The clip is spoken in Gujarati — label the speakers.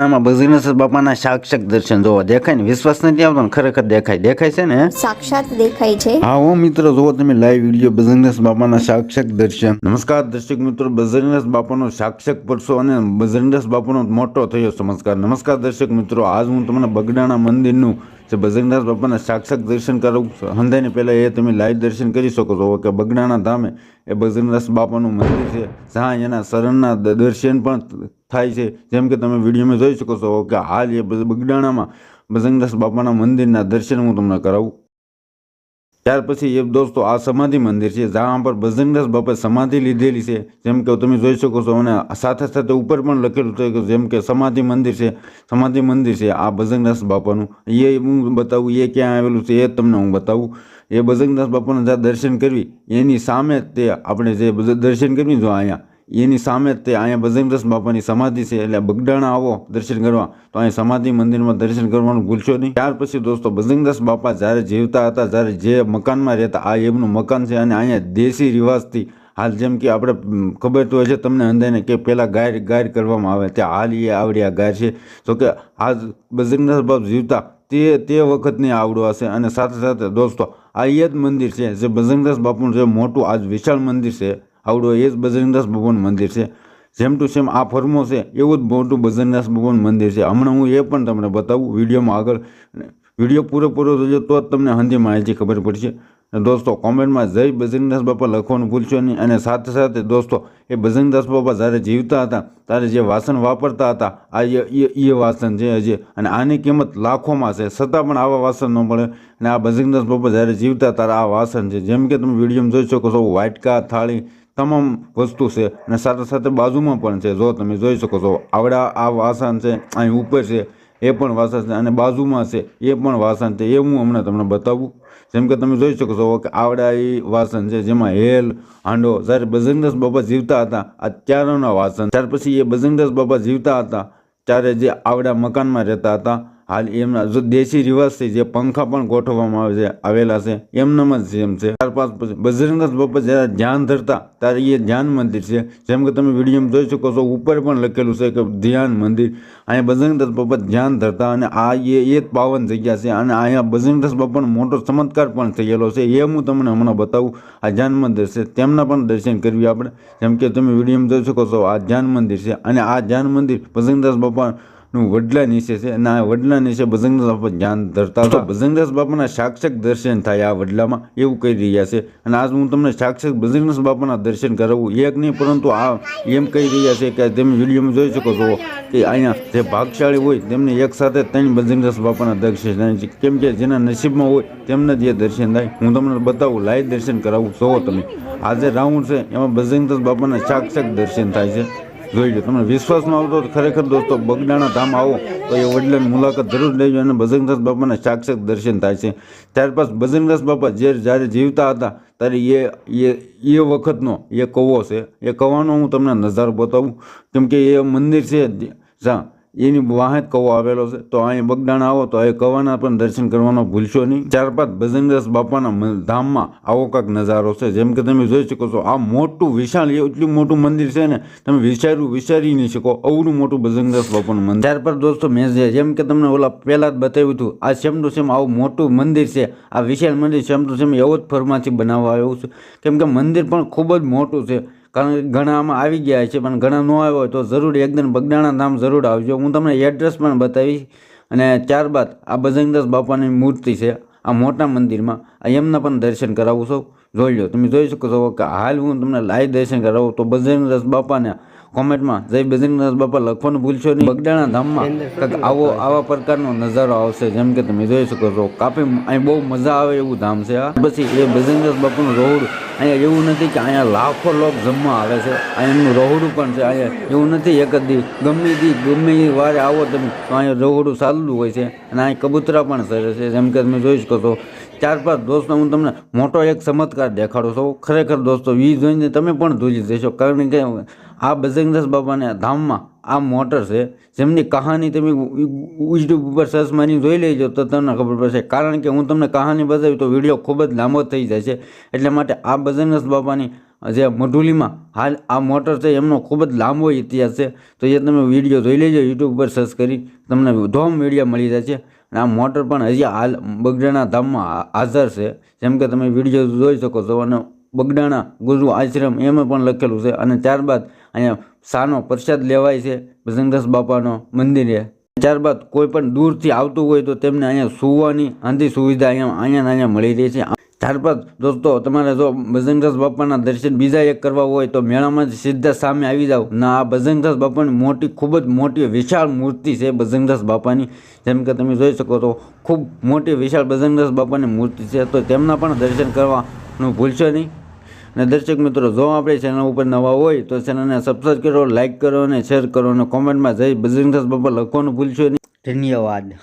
Speaker 1: આમાં બજરંગ બાપાના સાક્ષાત દર્શન જોવા દેખાય ને? વિશ્વાસ નથી આવતો ને ખરેખર દેખાય. દેખાય છે ને?
Speaker 2: સાક્ષાત દેખાય છે.
Speaker 1: હા હો મિત્રો જુઓ તમે લાઈવ વીડિયો બજરંગદાસ બાપાના સાક્ષાત દર્શન. નમસ્કાર દર્શક મિત્રો બજરંગદાસ બાપાનો સાક્ષક પરસો અને બજરંગદાસ બાપાનો મોટો થયો ચમત્કાર નમસ્કાર દર્શક મિત્રો આજ હું તમને બગડાણા મંદિરનું જે બજરંગદાસ બાપાના સાક્ષાત દર્શન કરવું હંધાઈને પહેલાં એ તમે લાઈવ દર્શન કરી શકો છો. કે બગડાણા ધામે એ બજરંગદાસ બાપાનું મંદિર છે, જ્યાં એના શરણના દર્શન પણ થાય છે. જેમ કે તમે વિડીયોમાં જોઈ શકો છો કે હાલ એ બગડાણામાં બજરંગદાસ બાપાના મંદિરના દર્શન હું તમને કરાવું. ત્યાર પછી એ દોસ્તો, આ સમાધિ મંદિર છે, જ્યાં પર બજરંગદાસ બાપાએ સમાધિ લીધેલી છે. જેમ કે તમે જોઈ શકો છો, અને સાથે સાથે ઉપર પણ લખેલું છે કે જેમ કે સમાધિ મંદિર છે, સમાધિ મંદિર છે, આ બજરંગદાસ બાપાનું. એ હું બતાવું, એ ક્યાં આવેલું છે, એ તમને હું બતાવું. એ બજરંગદાસ બાપાના જ્યાં દર્શન કરવી, એની સામે તે આપણે જે દર્શન કરવી જો અહીંયા એની સામે તે અહીંયા બજરંગદાસ બાપાની સમાધિ છે. એટલે બગડાણા આવો દર્શન કરવા. તો અહીંયા સમાધિ મંદિરમાં દર્શન કરવાનું ભૂલશો નહીં. ત્યાર પછી દોસ્તો બજરંગદાસ બાપા જ્યારે જીવતા હતા, જ્યારે જે મકાનમાં રહેતા, આ એમનું મકાન છે અને અહીંયા દેશી રિવાજથી હાલ જેમ કે આપણે ખબર તો હશે તમને અંદાને કે પહેલાં ગાયર ગાયર કરવામાં આવે. ત્યાં હાલ એ આવડી આ ગાયર છે. તો કે આજ બજરંગદાસ બાપ જીવતા, તે તે વખતની આવડો હશે. અને સાથે સાથે દોસ્તો, આ એ જ મંદિર છે જે બજરંગદાસ બાપુનું જે મોટું આજ વિશાળ મંદિર છે. આવડો એ જ બજરંગદાસ ભગવાન મંદિર છે. જેમ ટુ સેમ આ ફર્મો છે, એવું જ મોટું બજરંગદાસ ભગવાન મંદિર છે. હમણાં હું એ પણ તમને બતાવું, વિડીયોમાં આગળ વીડિયો પૂરેપૂરો જોજો, તો જ તમને હંધી માહિતી ખબર પડશે. દોસ્તો, કોમેન્ટમાં જય બજરંગદાસ બાપા લખવાનું ભૂલશો નહીં. અને સાથે સાથે દોસ્તો, એ બજરંગદાસ બાપા જ્યારે જીવતા હતા, ત્યારે જે વાસણ વાપરતા હતા, આ એ વાસણ છે હજી. અને આની કિંમત લાખોમાં છે. છતાં પણ આવા વાસણ ન મળે. અને આ બજરંગદાસ બાપા જ્યારે જીવતા, ત્યારે આ વાસણ છે. જેમ કે તમે વિડીયોમાં જોઈ શકો છો, વાટકા, થાળી તમામ વસ્તુ છે અને સાથે સાથે બાજુમાં પણ છે. જો તમે જોઈ શકો છો, આવડા આ વાસણ છે, અહીં ઉપર છે, એ પણ વાસણ છે અને બાજુમાં છે, એ પણ વાસણ છે. એ હું હમણાં તમને બતાવું. જેમ કે તમે જોઈ શકો છો કે આવડા એ વાસણ છે, જેમાં હેલ, હાંડો, જ્યારે બજરંગદાસ બાબા જીવતા હતા, આ ત્યારના વાસણ. ત્યાર પછી એ બજરંગદાસ બાબા જીવતા હતા, ત્યારે જે આવડા મકાનમાં રહેતા હતા હાલ એમના જો દેશી રિવાજ છે, જે પંખા પણ ગોઠવવામાં આવે છે, આવેલા છે, એમનામ જ જેમ છે. ચાર પાંચ પછી બજરંગદાસ બાપા જ્યારે ધ્યાન ધરતા, ત્યારે એ ધ્યાન મંદિર છે. જેમ કે તમે વિડીયોમાં જોઈ શકો છો, ઉપર પણ લખેલું છે કે ધ્યાન મંદિર. અહીંયા બજરંગદાસ બાપા ધ્યાન ધરતા અને આ એ એ જ પાવન જગ્યા છે અને અહીંયા બજરંગદાસ બાપાનો મોટો ચમત્કાર પણ થયેલો છે. એ હું તમને હમણાં બતાવું. આ ધ્યાન મંદિર છે. તેમના પણ દર્શન કરવી આપણે. જેમ કે તમે વિડીયોમાં જોઈ શકો છો, આ ધ્યાન મંદિર છે અને આ ધ્યાન મંદિર બજરંગદાસ બાપા નું વડલા નીચે છે. અને આ વડલા નીચે બજરંગદાસ બાપા ધ્યાન ધરતા હતા. બજરંગદાસ બાપાના સાક્ષક દર્શન થાય આ વડલામાં એવું કહી રહ્યા છે. અને આજ હું તમને સાક્ષક બજરંગદાસ બાપાના દર્શન કરાવું. એક નહીં પરંતુ આ એમ કહી રહ્યા છે કે તમે વિડીયોમાં જોઈ શકો છો કે અહીંયા જે ભાગશાળી હોય તેમને એક સાથે ત્રણ બજરંગદાસ બાપાના દર્શન થાય છે. કેમ કે જેના નસીબમાં હોય તેમને જે દર્શન થાય. હું તમને બતાવું લાઈવ દર્શન કરાવું. જોવો તમે. આજે રાઉન્ડ છે એમાં બજરંગદાસ બાપાના સાક્ષક દર્શન થાય છે. જોઈ લો, તમને વિશ્વાસમાં આવતો ખરેખર દોસ્તો બગડાણા ધામ આવો, તો એ વડલાની મુલાકાત જરૂર લેજો અને બજરંગદાસ બાપાના સાક્ષાત દર્શન થાય છે. ત્યાર પછી બજરંગદાસ બાપા જે જ્યારે જીવતા હતા, ત્યારે એ એ એ વખતનો એ કવો છે. એ કવાનો હું તમને નજારો બતાવું. કેમ કે એ મંદિર છે, જ્યાં એની વાહે જ કવો આવેલો છે. તો અહીં બગડાણા આવો, તો અહીં કવાના પણ દર્શન કરવાનો ભૂલશો નહીં. ત્યારબાદ બજરંગદાસ બાપાના ધામમાં આવો કાંક નજારો છે. જેમ કે તમે જોઈ શકો છો, આ મોટું વિશાળ એટલું મોટું મંદિર છે ને, તમે વિચાર્યું, વિચારી નહીં શકો. અવડું મોટું બજરંગદાસ બાપાનું મંદિર. પર દોસ્તો, મેં જેમ કે તમને ઓલા પહેલાં જ બતાવ્યું હતું, આ સેમ ટુ સેમ આવું મોટું મંદિર છે. આ વિશાળ મંદિર સેમ ટુ સેમ એવો જ ફરમાંથી બનાવવા આવ્યું છે. કેમ કે મંદિર પણ ખૂબ જ મોટું છે. કારણ કે ઘણા આમાં આવી ગયા છે, પણ ઘણા ન આવ્યા તો જરૂર એકદમ બગડાણા ધામ જરૂર આવજો. હું તમને એડ્રેસ પણ બતાવીશ અને ત્યારબાદ આ બજરંગદાસ બાપાની મૂર્તિ છે, આ મોટા મંદિરમાં, આ એમના પણ દર્શન કરાવું છું. જોઈ લો તમે જોઈ શકો છો કે હાલ હું તમને લાઈવ દર્શન કરાવું તો બજરંગદાસ બાપાને કોમેન્ટમાં જય બજરંગદાસ બાપા લખવાનું ભૂલશો નહીં. બગડાણા ધામમાં કંઈક આવો આવા પ્રકારનો નજારો આવશે. જેમ કે તમે જોઈ શકો છો કાફી અહીં બહુ મજા આવે એવું ધામ છે આ પછી એ બજરંગદાસ બાપાનું રોડ અહીંયા એવું નથી કે અહીંયા લાખો લોક જમવા આવે છે. અહીંયા એમનું રહોડું પણ છે અહીંયા એવું નથી એક જ દી ગમે દી ગમે એ વારે આવો તમે તો અહીંયા રહોડું ચાલતું હોય છે અને અહીં કબૂતરા પણ સરે છે. જેમ કે તમે જોઈ શકો છો ત્યારબાદ દોસ્તો હું તમને મોટો એક ચમત્કાર દેખાડું છું. ખરેખર દોસ્તો વી જોઈને તમે પણ ધૂલી જશો. કારણ કે આ બજરંગદાસ બાબાના ધામમાં આ મોટર છે, જેમની કહાની તમે યુટ્યુબ ઉપર સર્ચ મારી જોઈ લેજો તો તમને ખબર પડશે. કારણ કે હું તમને કહાની બતાવી તો વીડિયો ખૂબ જ લાંબો થઈ જાય છે. એટલા માટે આ બજરંગદાસ બાબાની જે મઢુલીમાં હાલ આ મોટર છે, એમનો ખૂબ જ લાંબો ઇતિહાસ છે. તો એ તમે વીડિયો જોઈ લેજો, યુટ્યુબ પર સર્ચ કરી, તમને ધોમ વીડિયો મળી જાય અને આ મોટર પણ હજી હાલ બગડાણા ધામમાં હાજર છે. જેમ કે તમે વીડિયો જોઈ શકો છો અને બગડાણા ગુરુ આશ્રમ એમાં પણ લખેલું છે અને ત્યારબાદ અહીંયા સાનો પ્રસાદ લેવાય છે ભજનદાસ બાપાનો મંદિરે. ત્યારબાદ કોઈ પણ દૂરથી આવતું હોય તો તેમને અહીંયા સુવાની આંધી સુવિધા અહીંયા અહીંયા અહીંયા મળી રહી છે. ત્યારબાદ દોસ્તો, તમારે જો બજરંગદાસ બાપાના દર્શન બીજા એક કરવા હોય તો મેળામાં જ સીધા સામે આવી જાઓ. ના, આ બજરંગદાસ બાપાની મોટી, ખૂબ જ મોટી વિશાળ મૂર્તિ છે બજરંગદાસ બાપાની જેમ કે તમે જોઈ શકો તો ખૂબ મોટી વિશાળ બજરંગદાસ બાપાની મૂર્તિ છે. તો તેમના પણ દર્શન કરવાનું ભૂલશો નહીં. અને દર્શક મિત્રો, જો આપણે ચેનલ ઉપર નવા હોય તો ચેનલને સબસ્ક્રાઈબ કરો લાઇક કરો અને શેર કરો અને કોમેન્ટમાં જઈ બજરંગદાસ બાપા લખવાનું ભૂલશો નહીં. ધન્યવાદ.